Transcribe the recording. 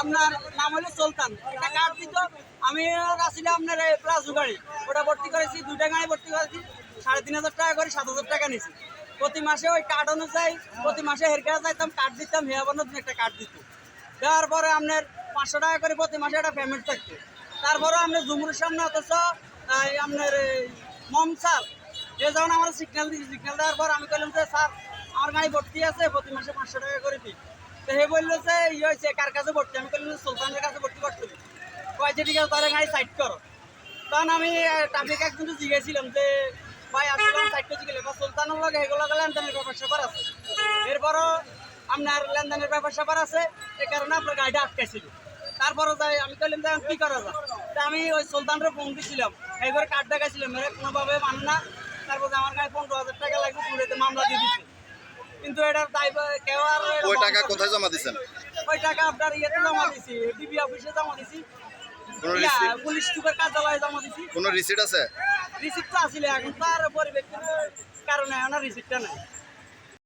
আপনার নাম হলো সুলতান। একটা কার্ড দিত? আমি আসলে আপনার প্লাজু গাড়ি। ওটা ভর্তি করেছি, দুইটা গাড়ি ভর্তি করেছি। সাড়ে তিন হাজার টাকা করে সাত হাজার টাকা নিয়েছি। প্রতি মাসে ওই কার্ড অনুযায়ী, প্রতি মাসে হেরকা যাইতাম কার্ড দিতাম হেয়াবানোর একটা কার্ড দিত। দেওয়ার পরে আপনার পাঁচশো টাকা করে প্রতি মাসে একটা পেমেন্ট থাকতো। তারপরে আপনার জুমুরের সামনে অথচ আপনার মম স্যার এ যখন আমার সিগন্যাল দিয়েছি সিগন্যাল দেওয়ার পর আমি বললাম যে, স্যার, আমার গাড়ি ভর্তি আছে, প্রতি মাসে পাঁচশো টাকা করে দিই তো হে বলল যে ইয়ে হয়েছে কার কাছে ভর্তি? আমি বললাম যে সুলতানের কাছে ভর্তি করতে হবে। কয়েছে ঠিক আছে, তাহলে গাড়ি সাইড করো। তখন আমি ট্রাফিক একজনকে জিজ্ঞেছিলাম যে, ভাই, আসলে সাইড করছি গেলে বা সুলতানের লগে এগুলো লেনদেনের ব্যাপার স্যাপার আছে। এরপরও আপনার লেনদেনের ব্যাপার স্যাপার আছে এই কারণে আপনার গাড়িটা আটকাইছিল। তারপরে যাই, আমি বললাম যে, কি করা যায়? তা আমি ওই সুলতানের ফোন দিছিলাম। এই করে কার্ড দেখাইছিলাম মেরে কোনোভাবে মান না। তারপর আমার গাড়ি পনেরো হাজার টাকা লাগবে পুরোতে মামলা দিয়ে দিচ্ছে কিন্তু এটার দায়িত্ব কেউ আর ওই টাকা কোথায় জমা দিচ্ছেন ওই টাকা আপনার ইয়েতে জমা দিছি ডিবি অফিসে জমা দিছি। পুলিশ সুপার কার্যালয়ে জমা দিছি। কোনো রিসিট আছে? রিসিট তো আসলে এখন তার পরিবেক্ষণের কারণে এখন রিসিটটা নাই।